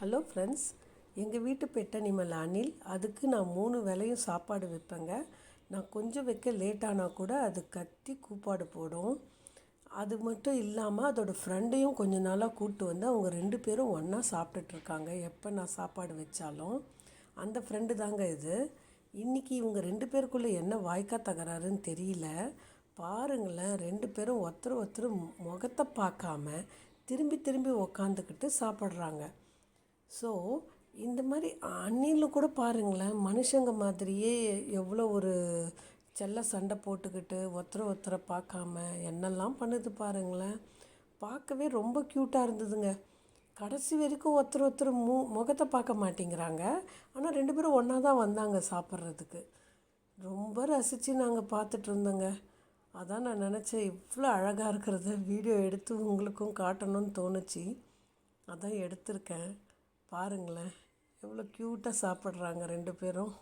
Hello friends எங்கள் வீட்டு pet animal அணில் அதுக்கு நான் மூணு வேளையும் சாப்பாடு வைப்பேங்க. நான் கொஞ்சம் வைக்க லேட் ஆனால் கூட அது கத்தி கூப்பாடு போடும். அது மட்டும் இல்லாமல் அதோடய ஃப்ரெண்டையும் கொஞ்ச நாளாக கூப்பிட்டு வந்து அவங்க ரெண்டு பேரும் ஒன்றா சாப்பிட்டுட்ருக்காங்க எப்போ நான் சாப்பாடு வச்சாலும். அந்த ஃப்ரெண்டு தாங்க இது. இன்றைக்கி இவங்க ரெண்டு பேருக்குள்ளே என்ன வாய்க்கா தகராறுன்னு தெரியல. பாருங்களேன் ரெண்டு பேரும் ஒருத்தர் ஒருத்தர் முகத்தை பார்க்காம திரும்பி திரும்பி உக்காந்துக்கிட்டு சாப்பிட்றாங்க. ஸோ இந்த மாதிரி அந்நியில் கூட பாருங்களேன் மனுஷங்க மாதிரியே எவ்வளோ ஒரு செல்ல சண்டை போட்டுக்கிட்டு ஒருத்தரை ஒருத்தரை பார்க்காம என்னெல்லாம் பண்ணுது பாருங்களேன். பார்க்கவே ரொம்ப க்யூட்டாக இருந்ததுங்க. கடைசி வரைக்கும் ஒருத்தர் ஒருத்தர் மு முகத்தை பார்க்க மாட்டேங்கிறாங்க. ஆனால் ரெண்டு பேரும் ஒன்றா தான் வந்தாங்க சாப்பிட்றதுக்கு. ரொம்ப ரசித்து நாங்கள் பார்த்துட்டு இருந்தோங்க. அதான் நான் நினச்சேன் இவ்வளோ அழகாக இருக்கிறத வீடியோ எடுத்து உங்களுக்கும் காட்டணும்னு தோணுச்சு. அதான் எடுத்திருக்கேன். பாருங்களேன். எவ்வளோ க்யூட்டாக சாப்பிட்றாங்க ரெண்டு பேரும்.